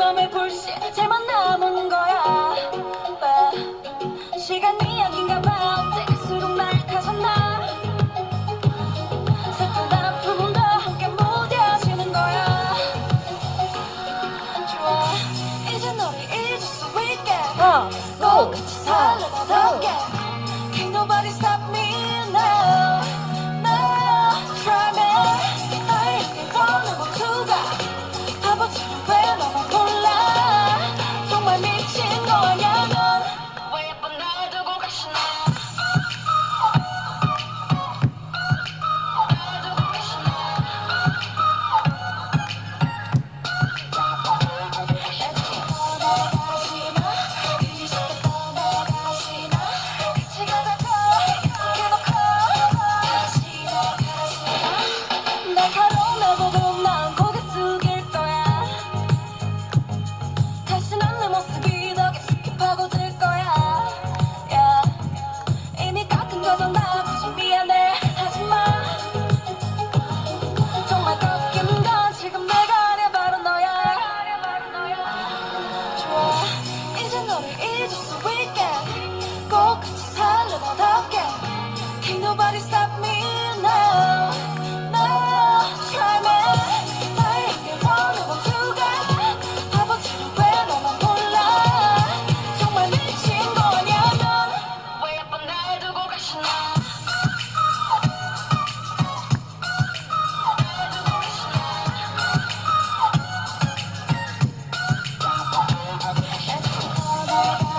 놈의 불씨제만 남은 거야. 왜? 시간이 약인가 봐. 어째일수록 날 가졌나. 슬픈 아픔도 함께 무뎌지는 거야. 좋아. 이제 너를 잊을 수 있게. 어. 꼭 같이 살아가볼게. Oh!